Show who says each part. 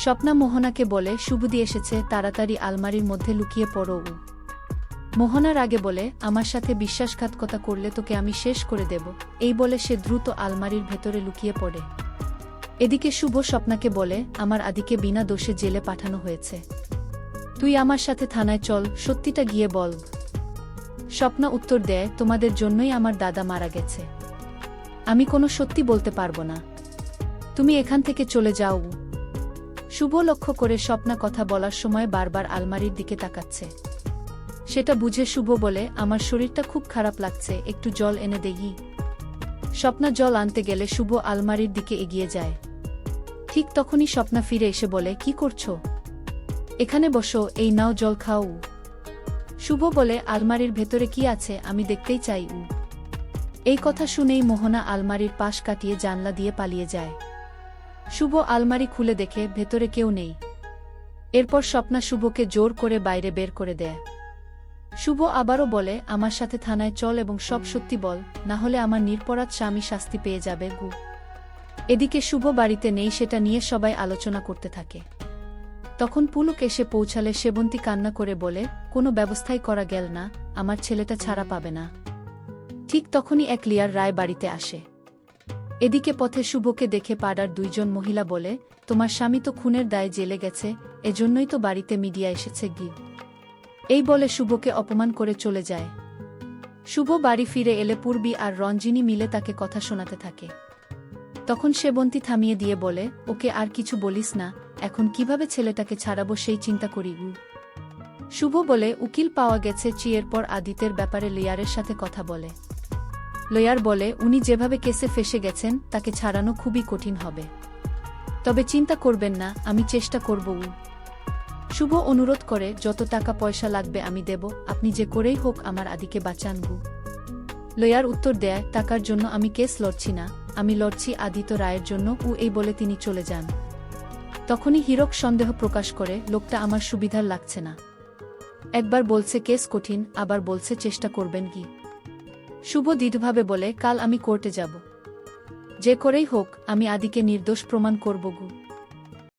Speaker 1: স্বপ্না মোহনাকে বলে শুভদি এসেছে, তাড়াতাড়ি আলমারির মধ্যে লুকিয়ে পড়ো ও। মোহনার আগে বলে, আমার সাথে বিশ্বাসঘাতকতা করলে তোকে আমি শেষ করে দেব। এই বলে সে দ্রুত আলমারির ভেতরে লুকিয়ে পড়ে। এদিকে শুভ স্বপ্নাকে বলে, আমার আদিকে বিনা দোষে জেলে পাঠানো হয়েছে। তুই আমার সাথে থানায় চল, সত্যিটা গিয়ে বল। স্বপ্না উত্তর দেয়, তোমাদের জন্যই আমার দাদা মারা গেছে। আমি কোনো সত্যি বলতে পারব না। তুমি এখান থেকে চলে যাও শুভ লক্ষ্য করে স্বপ্না কথা বলার সময় বারবার আলমারির দিকে তাকাচ্ছে। সেটা বুঝে শুভ বলে, আমার শরীরটা খুব খারাপ লাগছে, একটু জল এনে দেই স্বপ্না জল আনতে গেলে শুভ আলমারির দিকে এগিয়ে যায়। ঠিক তখনই স্বপ্না ফিরে এসে বলে, কি করছ? এখানে বসো, এই নাও জল খাও। শুভ বলে, আলমারির ভেতরে কি আছে? আমি দেখতেই চাই। উ এই কথা শুনেই মোহনা আলমারির পাশ কাটিয়ে জানলা দিয়ে পালিয়ে যায়। শুভ আলমারি খুলে দেখে ভেতরে কেউ নেই। এরপর স্বপ্না শুভকে জোর করে বাইরে বের করে দেয়। শুভ আবারও বলে, আমার সাথে থানায় চল এবং সব সত্যি বল, না হলে আমার নিরপরাধ স্বামী শাস্তি পেয়ে যাবে, গু। এদিকে শুভ বাড়িতে নেই সেটা নিয়ে সবাই আলোচনা করতে থাকে। তখন পুলক এসে পৌঁছালে সেবন্তী কান্না করে বলে, কোনো ব্যবস্থাই করা গেল না, আমার ছেলেটা ছাড়া পাবে না। ঠিক তখনই এক লিয়ার রায় বাড়িতে আসে। এদিকে পথে শুভকে দেখে পাড়ার দুইজন মহিলা বলে, তোমার স্বামী তো খুনের দায়ে জেলে গেছে, এজন্যই তো বাড়িতে মিডিয়া এসেছে গি এই বলে শুভকে অপমান করে চলে যায়। শুভ বাড়ি ফিরে এলে পূর্বী আর রঞ্জিনী মিলে তাকে কথা শোনাতে থাকে। তখন সেবন্তী থামিয়ে দিয়ে বলে, ওকে আর কিছু বলিস না, এখন কীভাবে ছেলেটাকে ছাড়াবো সেই চিন্তা করি শুভ বলে, উকিল পাওয়া গেছে, চিয়ের পর আদিতের ব্যাপারে লেয়ারের সাথে কথা বলে। লয়ার বলে, উনি যেভাবে কেসে ফেসে গেছেন, তাকে ছাড়ানো খুবই কঠিন হবে। তবে চিন্তা করবেন না, আমি চেষ্টা করব উ। শুভ অনুরোধ করে, যত টাকা পয়সা লাগবে আমি দেব, আপনি যে করেই হোক আমার আদিকে বাঁচান গু। লয়ার উত্তর দেয়, টাকার জন্য আমি কেস লড়ছি না, আমি লড়ছি আদিত্য রায়ের জন্য, উ এই বলে তিনি চলে যান। তখনই হীরক সন্দেহ প্রকাশ করে, লোকটা আমার সুবিধার লাগছে না। একবার বলছে, কেস কঠিন, আবার বলছে, চেষ্টা করবেন কি? শুভ দৃঢ়ভাবে বলে, কাল আমি কোর্টে যাব। যে করেই হোক, আমি আদিকে নির্দোষ প্রমাণ করব গু।